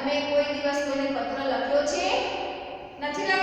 તમે કોઈ દિવસ કોઈને પત્ર લખ્યો છે? નથી લખ્યો?